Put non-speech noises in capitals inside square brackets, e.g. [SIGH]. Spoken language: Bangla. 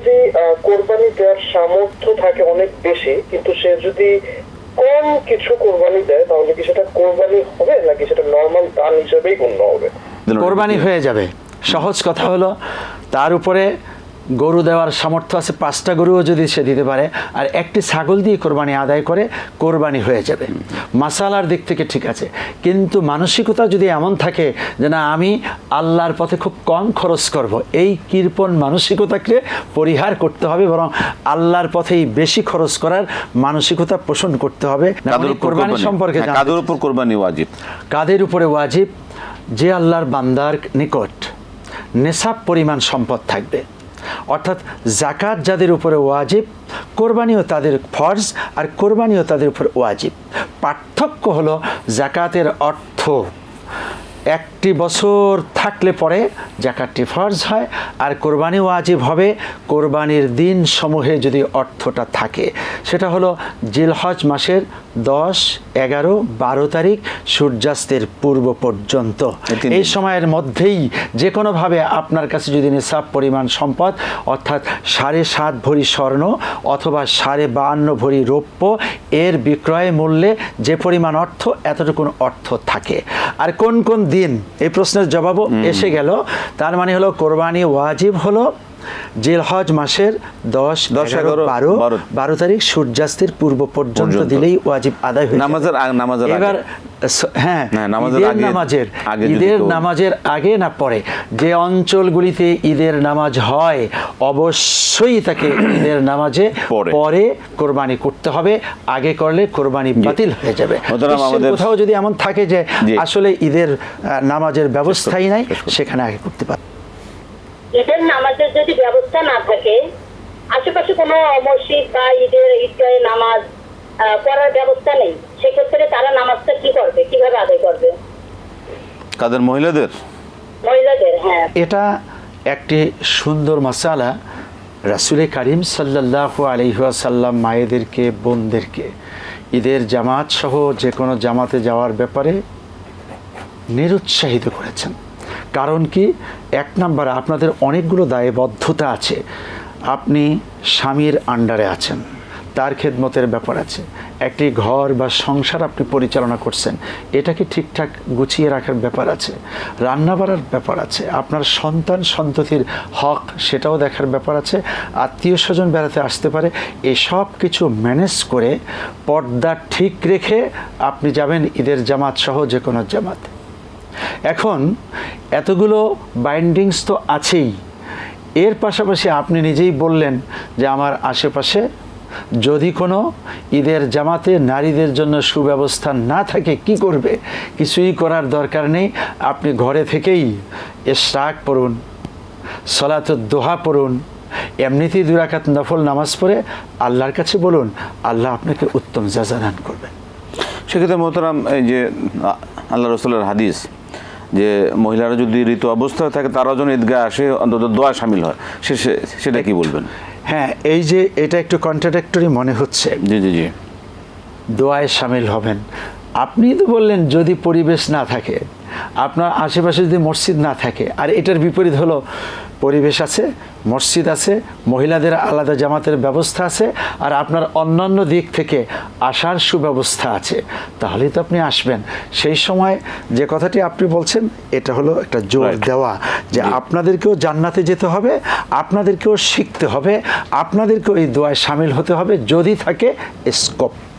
যদি কোরবানি দেওয়ার সামর্থ্য থাকে অনেক বেশি, কিন্তু সে যদি কম কিছু কোরবানি দেয়, তাহলে কি সেটা কোরবানি হবে, নাকি সেটা নর্মাল দান হিসেবেই গণ্য হবে? কোরবানি হয়ে যাবে। সহজ কথা হলো, তার উপরে গরু দেওয়ার সামর্থ্য আছে পাঁচটা গরুও যদি সে দিতে পারে আর একটি ছাগল দিয়ে কোরবানি আদায় করে কোরবানি হয়ে যাবে। মাসালার দিক থেকে ঠিক আছে কিন্তু মানসিকতা যদি এমন থাকে যে না আমি আল্লাহর পথে খুব কম খরচ করব এই কৃপণ মানসিকতাকে পরিহার করতে হবে বরং আল্লাহর পথেই বেশি খরচ করার মানসিকতা পোষণ করতে হবে কোরবানি? সম্পর্কে হ্যাঁ, কাদের উপর কোরবানি ওয়াজিব? কাদের উপরে ওয়াজিব? যে আল্লাহর বান্দার নিকট নেশাব পরিমাণ সম্পদ থাকবে। অর্থাৎ জাকাত যাদের উপরে ওয়াজিব, কোরবানিও তাদের ফর্জ আর কোরবানিও তাদের উপর ওয়াজিব। পার্থক্য হলো জাকাতের অর্থ। একটি বছর থাকলে পরে জাকাতটি ফরজ হয়। আর কোরবানি ওয়াজিব হবে কোরবানির দিন সমূহে যদি অর্থটা থাকে। সেটা হলো জিলহজ মাসের দশ এগারো বারো তারিখ সূর্যাস্তের পূর্ব পর্যন্ত। এই। সময়ের মধ্যেই যে কোনোভাবে আপনার কাছে যদি নিসাব পরিমাণ সম্পদ অর্থাৎ সাড়ে সাত ভরি স্বর্ণ অথবা সাড়ে বাহান্ন ভরি রৌপ্য এর বিক্রয় মূল্যে যে পরিমাণ অর্থ এতটুকু অর্থ থাকে। আর কোন কোন দিন? এই প্রশ্নের জবাবও এসে গেল। তার মানে হলো কোরবানি ওয়াজিব হলো জিলহজ মাসের দশ দশ, এগারো বারো বারো। তারিখ সূর্যাস্তের পূর্ব পর্যন্ত। দিলেই ওয়াজিব আদায় হয়ে নামাজের নামাজের এবার হ্যাঁ হ্যাঁ, ঈদের নামাজের ঈদের নামাজের আগে না পরে যে অঞ্চলগুলিতে ঈদের নামাজ হয় অবশ্যই তাকে [COUGHS] ঈদের নামাজে পরে। কোরবানি করতে হবে। আগে করলে কোরবানি বাতিল হয়ে যাবে। কোথাও যদি এমন থাকে যে আসলে ঈদের নামাজের ব্যবস্থাই নাই সেখানে আগে করতে পারে ঈদের নামাজের যদি ব্যবস্থা না থাকে আশেপাশে কোনো মসজিদ বা ঈদের ঈদগাহে নামাজ পড়ার ব্যবস্থা নেই সেক্ষেত্রে তারা নামাজটা কি করবে? কীভাবে আদায় করবে? কাদের মহিলাদের? মহিলাদের হ্যাঁ। এটা একটি সুন্দর মশালা রাসুলে কারিম সাল্লাহ আলহাসাল্লাম মায়েদেরকে বোনদেরকে ঈদের জামাত সহ যে কোনো জামাতে যাওয়ার ব্যাপারে নিরুৎসাহিত করেছেন। কারণ কি? এক নাম্বার আপনাদের অনেকগুলো দায়বদ্ধতা আছে। আপনি স্বামীর আন্ডারে আছেন, তার খেদমতের ব্যাপার আছে। একটি ঘর বা সংসার আপনি পরিচালনা করছেন এটাকে ঠিকঠাক গুছিয়ে রাখার ব্যাপার আছে? রান্না বাড়ার ব্যাপার আছে, আপনার সন্তান সন্ততির হক সেটাও দেখার ব্যাপার আছে, আত্মীয় স্বজন বেড়াতে আসতে পারে, এসব কিছু ম্যানেজ করে পর্দা ঠিক রেখে আপনি যাবেন ঈদের জামাত সহ যে কোনো জামাত। এখন এতগুলো বাইন্ডিংস তো আছেই। এর পাশাপাশি আপনি নিজেই বললেন যে আমার আশেপাশে যদি কোনো ঈদের জামাতে নারীদের জন্য সুব্যবস্থা না থাকে, কি করবে? কিছুই করার দরকার নেই। আপনি ঘরে থেকেই এশরাক পড়ুন, সলাতুদ দোহা পড়ুন, এমনিতেই দুরাকাত নফল নামাজ পড়ে আল্লাহর কাছে বলুন, আল্লাহ আপনাকে উত্তম যাজা দান করবেন। সেক্ষেত্রে মোহতারাম, এই যে আল্লাহ রসুলের হাদিস যে মহিলারা যদি ঋতু অবস্থায় থাকে তারাও যেন ঈদগাহ আসে অন্তত দোয়া সামিল হয়। সে সেটা কি বলবেন? হ্যাঁ এই যে এটা একটু কন্ট্রাডাক্টরি মনে হচ্ছে। জি জি জি। দোয়ায় সামিল হবেন। আপনি তো বললেন যদি পরিবেশ না থাকে আপনার আশেপাশে যদি মসজিদ না থাকে আর এটার বিপরীত হলো পরিবেশ আছে মসজিদ আছে মহিলাদের আলাদা জামাতের ব্যবস্থা আছে আর আপনার অন্যান্য দিক থেকে আসার সুব্যবস্থা আছে তাহলেই তো আপনি আসবেন। সেই সময় যে কথাটি আপনি বলছেন এটা হলো একটা জোর দেওয়া যে আপনাদেরকেও জান্নাতে যেতে হবে আপনাদেরকেও শিখতে হবে আপনাদেরকেও এই দোয়ায় সামিল হতে হবে যদি থাকে স্কোপ